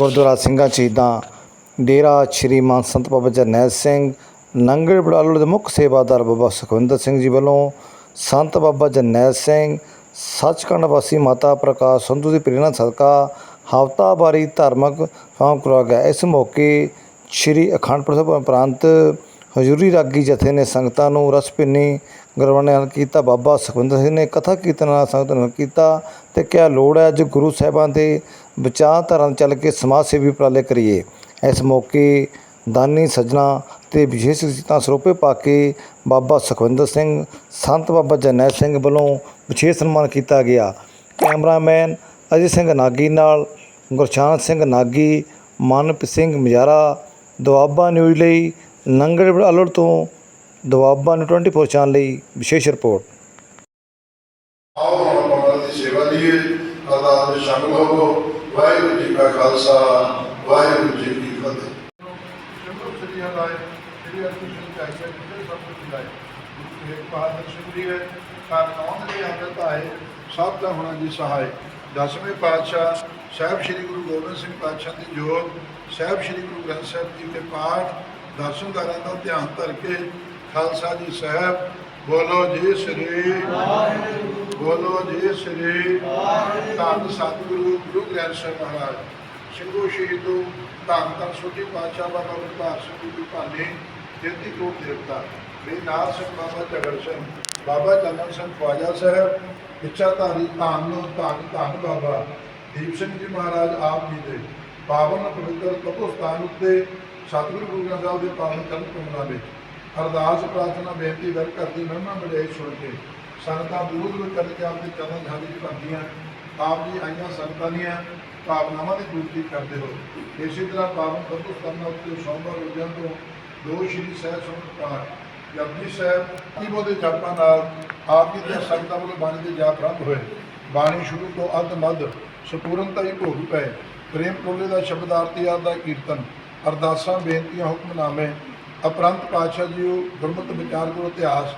ਗੁਰਦੁਆਰਾ ਸਿੰਘਾਂ ਸ਼ਹੀਦਾਂ, ਡੇਰਾ ਸ਼੍ਰੀ ਮਾਨ ਸੰਤ ਬਾਬਾ ਜਰਨੈਲ ਸਿੰਘ, ਨੰਗਲ ਬੜਾਲੂ ਦੇ ਮੁੱਖ ਸੇਵਾਦਾਰ ਬਾਬਾ ਸੁਖਵਿੰਦਰ ਸਿੰਘ ਜੀ ਵੱਲੋਂ ਸੰਤ ਬਾਬਾ ਜਰਨੈਲ ਸਿੰਘ, ਸੱਚਖੰਡ ਵਾਸੀ ਮਾਤਾ ਪ੍ਰਕਾਸ਼ ਸੰਧੂ ਦੀ ਪ੍ਰੇਰਣਾ ਸਦਕਾ ਹਫ਼ਤਾਵਾਰੀ ਧਾਰਮਿਕ ਫਾਰਮ ਕਰਵਾਇਆ ਗਿਆ। ਇਸ ਮੌਕੇ ਸ਼੍ਰੀ ਅਖੰਡ ਪਾਠ ਸਾਹਿਬ ਉਪਰੰਤ ਹਜ਼ੂਰੀ ਰਾਗੀ ਜਥੇ ਨੇ ਸੰਗਤਾਂ ਨੂੰ ਰਸ ਭਿੰਨੀ ਗੁਰਬਾਣੀ ਕੀਤਾ। ਬਾਬਾ ਸੁਖਵਿੰਦਰ ਸਿੰਘ ਨੇ ਕਥਾ ਕੀਰਤਨ ਨਾਲ ਸੰਗਤ ਨੂੰ ਕੀਤਾ ਤੇ ਕਿਹਾ, ਲੋੜ ਹੈ ਅੱਜ ਗੁਰੂ ਸਾਹਿਬਾਂ ਦੇ ਵਿਚਾਰਧਾਰਾ ਚੱਲ ਕੇ ਸਮਾਜ ਸੇਵੀ ਉਪਰਾਲੇ ਕਰੀਏ। ਇਸ ਮੌਕੇ ਦਾਨੀ ਸੱਜਣਾ ਤੇ ਵਿਸ਼ੇਸ਼ ਸਿੱਤਾਂ ਸਰੋਪੇ ਪਾ ਕੇ ਬਾਬਾ ਸੁਖਵਿੰਦਰ ਸਿੰਘ, ਸੰਤ ਬਾਬਾ ਜਰਨੈਲ ਸਿੰਘ ਵੱਲੋਂ ਵਿਸ਼ੇਸ਼ ਸਨਮਾਨ ਕੀਤਾ ਗਿਆ। ਕੈਮਰਾਮੈਨ ਅਜੇ ਸਿੰਘ ਨਾਗੀ ਨਾਲ ਗੁਰਸ਼ਾਨ ਸਿੰਘ ਨਾਗੀ ਮਨਪ ਸਿੰਘ ਮਜਾਰਾ, ਦੁਆਬਾ ਨਿਊਜ਼ ਲਈ ਨੰਗਲ ਅਲੜ ਤੋਂ ਦੁਆਬਾ ਨੂੰ 24 ਚੈਨਲ ਲਈ ਵਿਸ਼ੇਸ਼ ਰਿਪੋਰਟ। ਆਓ ਹੁਣ ਬਾਬਾ ਦੀ ਸੇਵਾ ਲਈਏ ਅਰਦਾਸ ਵਿੱਚ ਸ਼ਾਮਿਲ ਹੋਵੋ। ਵਾਹਿਗੁਰੂ ਜੀ ਕਾ ਖਾਲਸਾ ਵਾਹਿਗੁਰੂ ਜੀ ਕੀ ਫਤਿਹ। ਸ਼ੁਕਰ ਸ੍ਰੀ ਹਰਿ ਸ੍ਰੀ ਅਰਜਨ ਸਿੰਘ ਚਾਹੀਏ ਜਿਸੇ ਸਭ ਕੁਝ ਲਾਏ ਗੁਰੂ ਇੱਕ ਬਹਾਦਰ ਸਿੰਘ ਜੀ ਹੈ ਕਾਰਨ ਆਉਣ ਦੇ ਅੰਮ੍ਰਿਤ ਆਏ ਸਭ ਦਾ ਹੋਣਾ ਜੀ ਸਹਾਇ ਦਸਵੇਂ ਪਾਤਸ਼ਾਹ ਸਾਹਿਬ ਸ੍ਰੀ ਗੁਰੂ ਗੋਬਿੰਦ ਸਿੰਘ ਪਾਤਸ਼ਾਹ ਦੀ ਜੋਤ ਸਾਹਿਬ ਸ੍ਰੀ ਗੁਰੂ ਗ੍ਰੰਥ ਸਾਹਿਬ ਜੀ ਦੇ ਪਾਠ ਦਰਸ਼ਨਦਾਰਾਂ ਦਾ ਧਿਆਨ ਧਰ ਕੇ ਖਾਲਸਾ ਜੀ ਸਾਹਿਬ, ਬੋਲੋ ਜੀ ਸ੍ਰੀ ਬੋਲੋ ਜੀ ਸ੍ਰੀ ਧੰਨ ਸਤਿਗੁਰੂ ਗੁਰੂ ਗ੍ਰੰਥ ਸਾਹਿਬ ਮਹਾਰਾਜ। ਸਿੰਘੋ ਸ਼ਹੀਦੋ ਧੰਨ ਧੰਨ ਛੋਟੀ ਪਾਤਸ਼ਾਹ ਬਾਬਾ ਗੁਰਦਾਸ ਸਿੰਘ ਜੀ ਭਾਨੇ, ਜੇਤੀ ਕੋਟ ਦੇਵਤਾ। ਵੀ ਨਾਥ ਸਿੰਘ ਬਾਬਾ ਝਗੜ ਸਿੰਘ, ਬਾਬਾ ਚੰਦਨ ਸਿੰਘ ਖਵਾਜਾ ਸਾਹਿਬ ਇੱਛਾਧਾਰੀ ਧੰਨ ਧੰਨ ਧੰਨ ਬਾਬਾ ਦੀਪ ਸਿੰਘ ਜੀ ਮਹਾਰਾਜ ਆਪ ਜੀ ਦੇ। ਪਾਵਨ ਪਵਿੱਤਰ ਤਪੋਸਥਾਨ ਉੱਤੇ ਸਤਿਗੁਰੂ ਗੁਰੂ ਗ੍ਰੰਥ ਸਾਹਿਬ ਦੇ ਪਾਵਨ ਕਰਨ ਕਮਲਾਂ ਵਿੱਚ ਅਰਦਾਸ ਪ੍ਰਾਰਥਨਾ ਬੇਨਤੀ ਦਰ ਕਰਦੀ ਮਹਿਮਾ ਮਿਲੇ ਸੁਣ ਕੇ। ਸੰਗਤਾਂ ਬੂਝ ਵਿੱਚ ਕਰਕੇ ਆਪ ਦੇ ਚਰਨ ਝਾੜੀ ਚ ਭੰਦੀਆਂ ਆਪ ਜੀ ਆਈਆਂ ਸੰਗਤਾਂ ਦੀਆਂ ਭਾਵਨਾਵਾਂ ਦੀ ਪੂਰਤੀ ਕਰਦੇ ਹੋ ਇਸੇ ਤਰ੍ਹਾਂ ਪਾਵਨ ਤਪੋਸਥਾਨਾਂ ਉੱਤੇ ਸੋਮਵਾਰ ਰੋਜ਼ਾਂ ਤੋਂ ਦੋ ਸ਼੍ਰੀ ਸਾਹਿਬ ਸੁਣਤ ਪਾਠ, ਜਪਜੀ ਸਾਹਿਬ ਕੀ ਬੋਦੇ ਜਪਾਂ ਨਾਲ ਆਪ ਜੀ ਦੀਆਂ ਸੰਗਤਾਂ ਵੱਲੋਂ ਬਾਣੀ ਦੇ ਜਾਪ ਆਰੰਭ ਹੋਏ। ਬਾਣੀ ਸ਼ੁਰੂ ਤੋਂ ਅੱਧ ਮੱਧ ਸੰਪੂਰਨਤਾ ਹੀ ਭੋਗ ਪਏ। ਪ੍ਰੇਮ ਟੋਲੇ ਦਾ ਸ਼ਬਦ ਆਰਤੀ ਦਾ ਕੀਰਤਨ, ਅਰਦਾਸਾਂ, ਬੇਨਤੀਆਂ, ਹੁਕਮਨਾਮੇ, ਅਪਰੰਤ ਪਾਤਸ਼ਾਹ ਜੀਓ ਗੁਰਮਤਿ ਵਿਚਾਰ, ਗੁਰੂ ਇਤਿਹਾਸ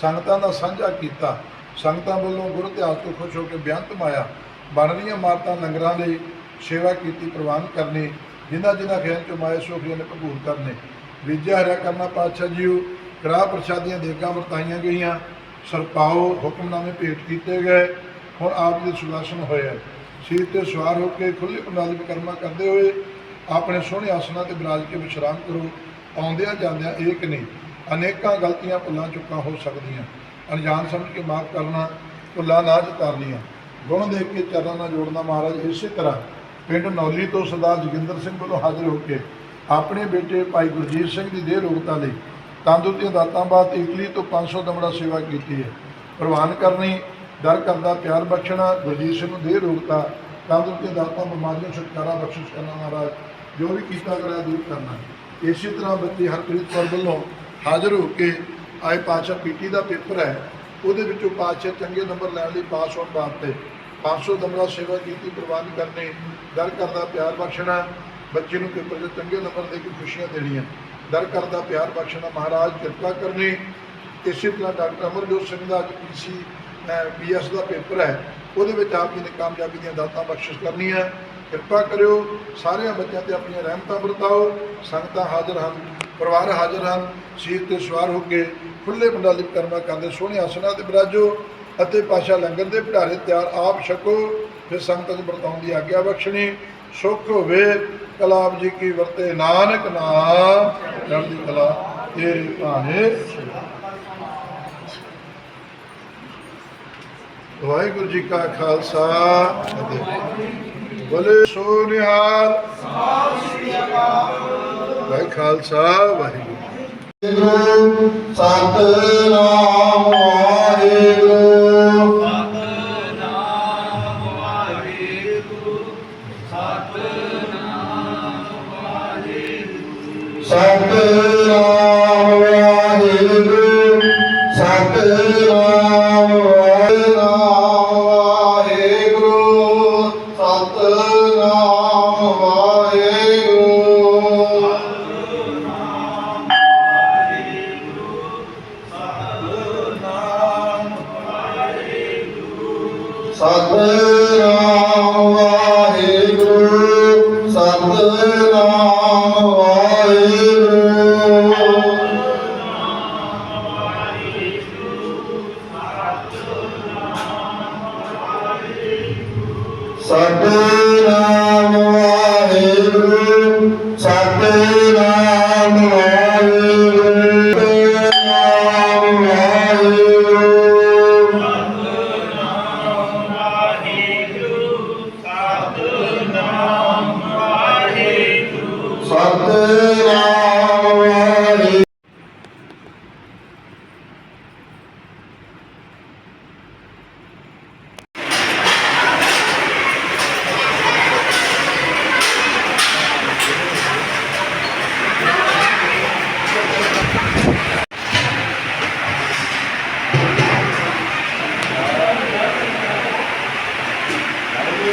ਸੰਗਤਾਂ ਦਾ ਸਾਂਝਾ ਕੀਤਾ। ਸੰਗਤਾਂ ਵੱਲੋਂ ਗੁਰ ਇਤਿਹਾਸ ਤੋਂ ਖੁਸ਼ ਹੋ ਕੇ ਬਿਆੰਤ ਮਾਇਆ ਬਣ ਰਹੀਆਂ ਮਾਰਤਾਂ ਲੰਗਰਾਂ ਲਈ ਸੇਵਾ ਕੀਤੀ, ਪ੍ਰਵਾਨ ਕਰਨੀ, ਜਿਨ੍ਹਾਂ ਜਿਨ੍ਹਾਂ ਖਿਆਲ ਚ ਮਾਇਆ ਸੋਖੀਆਂ ਨੇ ਭਰਪੂਰ ਕਰਨੇ। ਵਿਜਿਆ ਹਰਿਆ ਕਰਨਾ ਪਾਤਸ਼ਾਹ ਜੀਓ ਕੜਾਹ ਪ੍ਰਸ਼ਾਦੀਆਂ ਦੇਗਾਂ ਵਰਤਾਈਆਂ ਗਈਆਂ। ਸਰਪਾਓ ਹੁਕਮਨਾਮੇ ਭੇਟ ਕੀਤੇ ਗਏ। ਹੁਣ ਆਪ ਜੀ ਦੇ ਸੁਲਾਸਨ ਹੋਏ ਸੀਟ ਤੇ ਸਵਾਰ ਹੋ ਕੇ ਖੁੱਲੇ ਪ੍ਰਣਾਲੀ ਵਿਕਰਮਾ ਕਰਦੇ ਹੋਏ ਆਪਣੇ ਸੋਹਣੇ ਆਸਨਾਂ ਤੇ ਬਿਰਾਜ ਕੇ ਵਿਸ਼ਰਾਮ ਕਰੋ, ਆਉਂਦਿਆਂ ਜਾਂਦਿਆਂ ਏਕ ਨਹੀਂ, ਅਨੇਕਾਂ ਗਲਤੀਆਂ ਭੁੱਲਾਂ ਚੁੱਕਾਂ ਹੋ ਸਕਦੀਆਂ। ਅਣਜਾਣ ਸਮਝ ਕੇ ਮਾਫ ਕਰਨਾ, ਭੁੱਲਾਂ ਨਾ ਚਤਾਰਨੀਆਂ ਗੁਣ ਦੇਖ ਕੇ ਚਰਨਾਂ ਨਾਲ ਜੋੜਨਾ ਮਹਾਰਾਜ, ਇਸੇ ਤਰ੍ਹਾਂ ਪਿੰਡ ਨੌਲੀ ਤੋਂ ਸਰਦਾਰ ਜੋਗਿੰਦਰ ਸਿੰਘ ਵੱਲੋਂ ਹਾਜ਼ਰ ਹੋ ਕੇ ਆਪਣੇ ਬੇਟੇ ਭਾਈ ਗੁਰਜੀਤ ਸਿੰਘ ਦੀ ਦੇਹ ਰੋਗਤਾ ਲਈ ਤੰਦਰੁਸਤੀਆਂ ਦਾਤਾਂ ਬਾਅਦ ਇਟਲੀ ਤੋਂ 500 ਦਮੜਾ ਸੇਵਾ ਕੀਤੀ ਹੈ। ਪ੍ਰਵਾਨ ਕਰਨੀ ਦਰ ਕਰਦਾ ਪਿਆਰ ਬਖਸ਼ਣਾ, ਗੁਰਜੀਤ ਸਿੰਘ ਨੂੰ ਦੇਹ ਰੋਗਤਾ ਤੰਦਰੁਸਤੀਆਂ ਦਾਤਾਂ ਬਿਮਾਰੀਆਂ, ਛੁਟਕਾਰਾ ਬਖਸ਼ਿਸ਼ ਕਰਨਾ ਮਹਾਰਾਜ, ਜੋ ਵੀ ਕੀਤਾ ਕਰਿਆ ਦੂਰ ਕਰਨਾ। ਇਸੇ ਤਰ੍ਹਾਂ ਬੱਚੇ ਹਰਪ੍ਰੀਤ ਕੌਰ ਵੱਲੋਂ ਹਾਜ਼ਰ ਹੋ ਕੇ ਆਏ ਪਾਤਸ਼ਾਹ ਪੀਟੀ ਦਾ ਪੇਪਰ ਹੈ, ਉਹਦੇ ਵਿੱਚੋਂ ਪਾਤਸ਼ਾਹ ਚੰਗੇ ਨੰਬਰ ਲੈਣ ਲਈ ਪਾਸ ਹੋਣ ਵਾਸਤੇ 500 ਦਮਰਾ ਸੇਵਾ ਕੀਤੀ, ਪ੍ਰਵਾਨ ਕਰਨੇ ਦਰ ਕਰਦਾ ਪਿਆਰ ਬਖਸ਼ਣਾ, ਬੱਚੇ ਨੂੰ ਪੇਪਰ 'ਚ ਚੰਗੇ ਨੰਬਰ ਦੇ ਕੇ ਖੁਸ਼ੀਆਂ ਦੇਣੀਆਂ। ਦਰ ਕਰਦਾ ਪਿਆਰ ਬਖਸ਼ਣਾ ਮਹਾਰਾਜ, ਕਿਰਪਾ ਕਰਨੀ। ਇਸੇ ਤਰ੍ਹਾਂ ਡਾਕਟਰ ਅਮਰਜੋਤ ਸਿੰਘ ਦਾ ਅੱਜ ਪੀਸੀ ਪੀਐਸ ਦਾ ਪੇਪਰ ਹੈ, ਉਹਦੇ ਵਿੱਚ ਆਪ ਜੀ ਨੇ ਕਾਮਯਾਬੀ ਦੀਆਂ ਦਾਤਾਂ ਬਖਸ਼ਿਸ਼ ਕਰਨੀਆਂ ਕਿਰਪਾ ਕਰਿਓ, ਸਾਰਿਆਂ ਬੱਚਿਆਂ ਤੇ ਆਪਣੀਆਂ ਰਹਿਮਤਾਂ ਵਰਤਾਓ, ਸੰਗਤਾਂ ਹਾਜ਼ਰ ਹਨ, ਪਰਿਵਾਰ ਹਾਜ਼ਰ ਹਨ ਸੀਟ ਤੇ ਸਵਾਰ ਹੋ ਕੇ ਖੁੱਲੇ ਪੰਡਾਲੀ ਕਰਮਾ ਕਰਦੇ ਸੋਹਣੇ ਆਸਨਾਂ ਤੇ ਬਿਰਾਜੋ ਅਤੇ ਪਾਸ਼ਾ ਲੰਗਰ ਦੇ ਭੰਡਾਰੇ ਤਿਆਰ ਆਪ ਛਕੋ, ਫਿਰ ਸੰਗਤਾਂ ਨੂੰ ਵਰਤਾਉਣ ਦੀ ਆਗਿਆ ਬਖਸ਼ਣੀ। ਸੁਖ ਹੋਵੇ ਕਲਾਬ ਜੀ ਕੀ ਵਰਤੇ, ਨਾਨਕ ਨਾਮ, ਚੜ੍ਹਦੀ ਕਲਾ ਤੇਰੇ ਭਾਣੇ। ਵਾਹਿਗੁਰੂ ਜੀ ਕਾ ਖਾਲਸਾ। ਅਤੇ ਬੋਲੇ ਸੋ ਨਿਹਾਲ ਵਾਹਿ ਖਾਲਸਾ ਵਾਹਿਗੁਰੂ ਵਾਹਿਗੁਰੂ ਸਤਨਾਮ Father.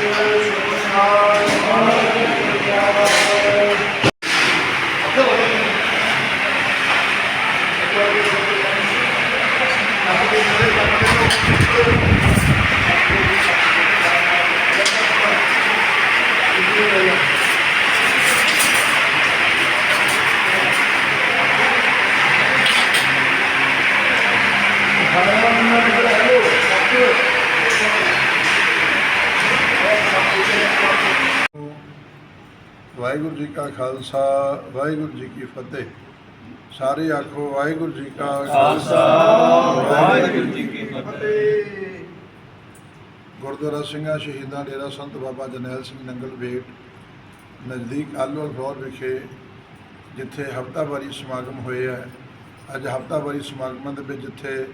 ਵਾਹਿਗੁਰੂ ਜੀ ਕਾ ਖਾਲਸਾ, ਵਾਹਿਗੁਰੂ ਜੀ ਕੀ ਫਤਿਹ। ਸਾਰੇ ਆਖੋ, ਵਾਹਿਗੁਰੂ ਜੀ ਕਾ ਖਾਲਸਾ, ਵਾਹਿਗੁਰੂ ਜੀ ਕੀ ਫਤਿਹ। ਗੁਰਦੁਆਰਾ ਸਿੰਘਾਂ ਸ਼ਹੀਦਾਂ ਡੇਰਾ ਸੰਤ ਬਾਬਾ ਜਨੈਲ ਸਿੰਘ ਨੰਗਲ ਵੇਟ ਨਜ਼ਦੀਕ ਆਲੂਵਾਲ ਫਲੋਰ ਵਿਖੇ, ਜਿੱਥੇ ਹਫਤਾਵਾਰੀ ਸਮਾਗਮ ਹੋਏ ਆ। ਅੱਜ ਹਫਤਾਵਾਰੀ ਸਮਾਗਮਾਂ ਦੇ ਵਿੱਚ ਜਿੱਥੇ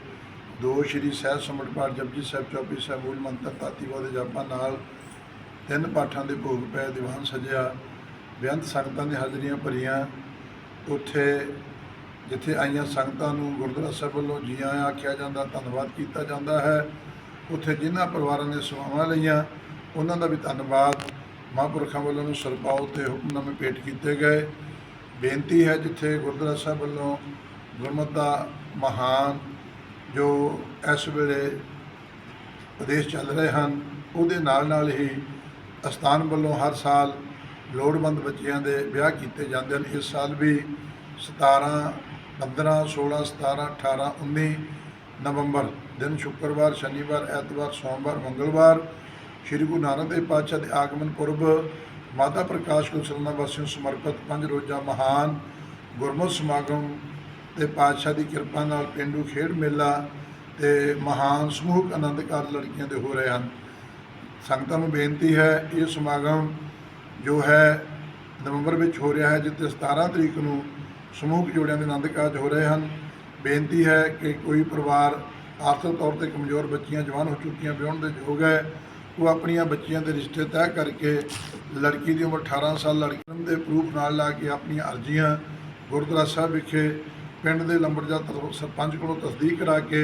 ਦੋ ਸ਼੍ਰੀ ਸਹਿਜ ਸਮਟ ਪਾਠ ਜਪਜੀ ਸਾਹਿਬ, ਚੌਪੀ ਸਾਹਿਬ, ਮੂਲ ਮੰਤਰ ਤਾਤੀਵਾ ਦੇ ਜਾਪਾਂ ਨਾਲ ਤਿੰਨ ਪਾਠਾਂ ਦੇ ਭੋਗ ਪਏ ਦੀਵਾਨ ਸਜਿਆ। ਬੇਅੰਤ ਸੰਗਤਾਂ ਦੀਆਂ ਹਾਜ਼ਰੀਆਂ ਭਰੀਆਂ। ਉੱਥੇ ਜਿੱਥੇ ਆਈਆਂ ਸੰਗਤਾਂ ਨੂੰ ਗੁਰਦੁਆਰਾ ਸਾਹਿਬ ਵੱਲੋਂ ਜੀ ਆਇਆਂ ਆਖਿਆ ਜਾਂਦਾ, ਧੰਨਵਾਦ ਕੀਤਾ ਜਾਂਦਾ ਹੈ। ਉੱਥੇ ਜਿਨ੍ਹਾਂ ਪਰਿਵਾਰਾਂ ਨੇ ਸੇਵਾਵਾਂ ਲਈਆਂ, ਉਹਨਾਂ ਦਾ ਵੀ ਧੰਨਵਾਦ ਮਹਾਂਪੁਰਖਾਂ ਵੱਲੋਂ ਨੂੰ ਸਰਪਾਉ ਤੇ ਹੁਕਮਨਾਮੇ ਭੇਟ ਕੀਤੇ ਗਏ। ਬੇਨਤੀ ਹੈ ਜਿੱਥੇ ਗੁਰਦੁਆਰਾ ਸਾਹਿਬ ਵੱਲੋਂ ਗੁਰਮਤਿ ਦਾ ਮਹਾਨ ਜੋ ਇਸ ਵੇਲੇ ਉਪਦੇਸ਼ ਚੱਲ ਰਹੇ ਹਨ, ਉਹਦੇ ਨਾਲ ਨਾਲ ਹੀ ਅਸਥਾਨ ਵੱਲੋਂ ਹਰ ਸਾਲ ਲੋੜਵੰਦ ਬੱਚਿਆਂ ਦੇ ਵਿਆਹ ਕੀਤੇ ਜਾਂਦੇ ਹਨ। ਇਸ ਸਾਲ ਵੀ 17 15 16 17 18 19 ਨਵੰਬਰ ਦਿਨ ਸ਼ੁੱਕਰਵਾਰ, ਸ਼ਨੀਵਾਰ, ਐਤਵਾਰ, ਸੋਮਵਾਰ, ਮੰਗਲਵਾਰ ਸ੍ਰੀ ਗੁਰੂ ਨਾਨਕ ਦੇਵ ਪਾਤਸ਼ਾਹ ਦੇ ਆਗਮਨ ਪੁਰਬ ਮਾਤਾ ਪ੍ਰਕਾਸ਼ ਕੁਸਲਨਾ ਵਾਸੀਆਂ ਸਮਰਪਿਤ ਪੰਜ ਰੋਜ਼ਾ ਮਹਾਨ ਗੁਰਮਤਿ ਸਮਾਗਮ ਤੇ ਪਾਤਸ਼ਾਹ ਦੀ ਕਿਰਪਾ ਨਾਲ ਪਿੰਡੂ ਖੇਡ ਮੇਲਾ ਤੇ ਮਹਾਨ ਸਮੂਹਕ ਆਨੰਦਕਾਰ ਲੜਕੀਆਂ ਦੇ ਹੋ ਰਹੇ ਹਨ। ਸੰਗਤਾਂ ਨੂੰ ਬੇਨਤੀ ਹੈ, ਇਹ ਸਮਾਗਮ ਜੋ ਹੈ ਨਵੰਬਰ ਵਿੱਚ ਹੋ ਰਿਹਾ ਹੈ, ਜਿੱਥੇ 17 ਤਰੀਕ ਨੂੰ ਸਮੂਹਕ ਜੋੜਿਆਂ ਦੇ ਆਨੰਦ ਕਾਰਜ ਹੋ ਰਹੇ ਹਨ। ਬੇਨਤੀ ਹੈ ਕਿ ਕੋਈ ਪਰਿਵਾਰ ਆਰਥਿਕ ਤੌਰ ਤੇ ਕਮਜ਼ੋਰ ਬੱਚੀਆਂ, ਜਵਾਨ ਹੋ ਚੁੱਕੀਆਂ, ਵਿਆਹੁਣ ਦੇ ਯੋਗ ਹੈ, ਉਹ ਆਪਣੀਆਂ ਬੱਚੀਆਂ ਦੇ ਰਿਸ਼ਤੇ ਤੈਅ ਕਰਕੇ ਲੜਕੀ ਦੀ ਉਮਰ 18 ਸਾਲ, ਲੜਕੀ ਦੇ ਪ੍ਰੂਫ ਨਾਲ ਲਾ ਕੇ ਆਪਣੀਆਂ ਅਰਜ਼ੀਆਂ ਗੁਰਦੁਆਰਾ ਸਾਹਿਬ ਵਿਖੇ ਪਿੰਡ ਦੇ ਲੰਬੜਦਾਰ ਸਰਪੰਚ ਕੋਲੋਂ ਤਸਦੀਕ ਕਰਾ ਕੇ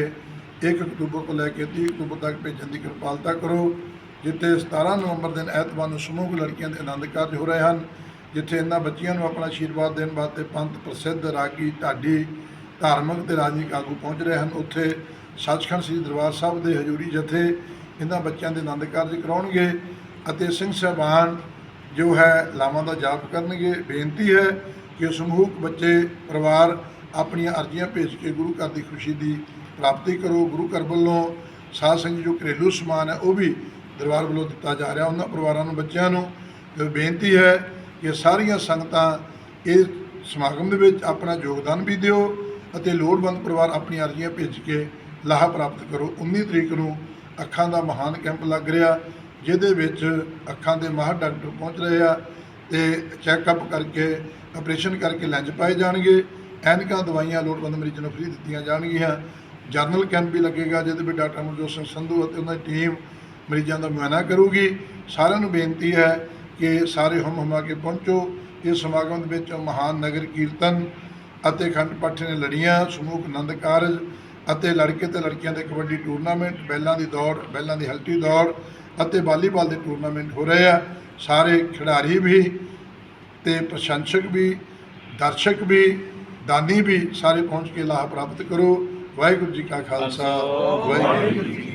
1 ਅਕਤੂਬਰ ਤੋਂ ਲੈ ਕੇ 30 ਅਕਤੂਬਰ ਤੱਕ ਭੇਜਣ ਦੀ ਕਿਰਪਾਲਤਾ ਕਰੋ। ਜਿੱਥੇ 17 ਨਵੰਬਰ ਦਿਨ ਐਤਵਾਰ ਨੂੰ ਸਮੂਹ ਲੜਕੀਆਂ ਦੇ ਆਨੰਦ ਕਾਰਜ ਹੋ ਰਹੇ ਹਨ, ਜਿੱਥੇ ਇਹਨਾਂ ਬੱਚੀਆਂ ਨੂੰ ਆਪਣਾ ਆਸ਼ੀਰਵਾਦ ਦੇਣ ਵਾਸਤੇ ਪੰਥ ਪ੍ਰਸਿੱਧ ਰਾਗੀ ਢਾਡੀ ਧਾਰਮਿਕ ਤੇ ਰਾਜਨੀਤਿਕ ਆਗੂ ਪਹੁੰਚ ਰਹੇ ਹਨ। ਉੱਥੇ ਸੱਚਖੰਡ ਸ੍ਰੀ ਦਰਬਾਰ ਸਾਹਿਬ ਦੇ ਹਜ਼ੂਰੀ ਜਥੇ ਇਹਨਾਂ ਬੱਚਿਆਂ ਦੇ ਆਨੰਦ ਕਾਰਜ ਕਰਾਉਣਗੇ ਅਤੇ ਸਿੰਘ ਸਾਹਿਬਾਨ ਜੋ ਹੈ ਲਾਵਾਂ ਦਾ ਜਾਪ ਕਰਨਗੇ। ਬੇਨਤੀ ਹੈ ਕਿ ਸਮੂਹਕ ਬੱਚੇ, ਪਰਿਵਾਰ ਆਪਣੀਆਂ ਅਰਜ਼ੀਆਂ ਭੇਜ ਕੇ ਗੁਰੂ ਘਰ ਦੀ ਖੁਸ਼ੀ ਦੀ ਪ੍ਰਾਪਤੀ ਕਰੋ। ਗੁਰੂ ਘਰ ਵੱਲੋਂ ਸਾਧ ਸੰਗਤ ਜੋ ਘਰੇਲੂ ਸਮਾਨ ਹੈ, ਉਹ ਵੀ ਦਰਬਾਰ ਵੱਲੋਂ ਦਿੱਤਾ ਜਾ ਰਿਹਾ। ਉਹਨਾਂ ਪਰਿਵਾਰਾਂ ਨੂੰ, ਬੱਚਿਆਂ ਨੂੰ ਤੇ ਬੇਨਤੀ ਹੈ ਕਿ ਸਾਰੀਆਂ ਸੰਗਤਾਂ ਇਹ ਸਮਾਗਮ ਦੇ ਵਿੱਚ ਆਪਣਾ ਯੋਗਦਾਨ ਵੀ ਦਿਓ ਅਤੇ ਲੋੜਵੰਦ ਪਰਿਵਾਰ ਆਪਣੀਆਂ ਅਰਜ਼ੀਆਂ ਭੇਜ ਕੇ ਲਾਹਾ ਪ੍ਰਾਪਤ ਕਰੋ। 19 ਤਰੀਕ ਨੂੰ ਅੱਖਾਂ ਦਾ ਮਹਾਨ ਕੈਂਪ ਲੱਗ ਰਿਹਾ, ਜਿਹਦੇ ਵਿੱਚ ਅੱਖਾਂ ਦੇ ਮਾਹਰ ਡਾਕਟਰ ਪਹੁੰਚ ਰਹੇ ਆ ਤੇ ਚੈੱਕਅਪ ਕਰਕੇ, ਆਪਰੇਸ਼ਨ ਕਰਕੇ ਲੈਂਜ ਪਾਏ ਜਾਣਗੇ। ਐਨਕਾਂ, ਦਵਾਈਆਂ ਲੋੜਵੰਦ ਮਰੀਜ਼ਾਂ ਨੂੰ ਫ੍ਰੀ ਦਿੱਤੀਆਂ ਜਾਣਗੀਆਂ। ਜਰਨਲ ਕੈਂਪ ਵੀ ਲੱਗੇਗਾ, ਜਿਹਦੇ ਵਿੱਚ ਡਾਕਟਰ ਅਮਰਜੋਤ ਸਿੰਘ ਸੰਧੂ ਅਤੇ ਉਹਨਾਂ ਦੀ ਟੀਮ ਮਰੀਜ਼ਾਂ ਦਾ ਮੁਆਇਨਾ ਕਰੂਗੀ। ਸਾਰਿਆਂ ਨੂੰ ਬੇਨਤੀ ਹੈ ਕਿ ਸਾਰੇ ਹਮ ਹਮਾ ਕੇ ਪਹੁੰਚੋ। ਇਸ ਸਮਾਗਮ ਦੇ ਵਿੱਚ ਮਹਾਨ ਨਗਰ ਕੀਰਤਨ ਅਤੇ ਖੰਡ ਪਾਠ ਨੇ ਲੜੀਆਂ ਸਮੂਹ ਆਨੰਦ ਕਾਰਜ ਅਤੇ ਲੜਕੇ ਤੇ ਲੜਕੀਆਂ ਦੇ ਕਬੱਡੀ ਟੂਰਨਾਮੈਂਟ ਬੈਲਾਂ ਦੀ ਦੌੜ ਬੈਲਾਂ ਦੀ ਹਲਟੀ ਦੌੜ ਅਤੇ ਵਾਲੀਬਾਲ ਦੇ ਟੂਰਨਾਮੈਂਟ ਹੋ ਰਹੇ ਆ। ਸਾਰੇ ਖਿਡਾਰੀ ਵੀ ਤੇ ਪ੍ਰਸ਼ੰਸਕ ਵੀ ਦਰਸ਼ਕ ਵੀ ਦਾਨੀ ਵੀ ਸਾਰੇ ਪਹੁੰਚ ਕੇ ਲਾਭ ਪ੍ਰਾਪਤ ਕਰੋ। ਵਾਹਿਗੁਰੂ ਜੀ ਕਾ ਖਾਲਸਾ ਵਾਹਿਗੁਰੂ ਜੀ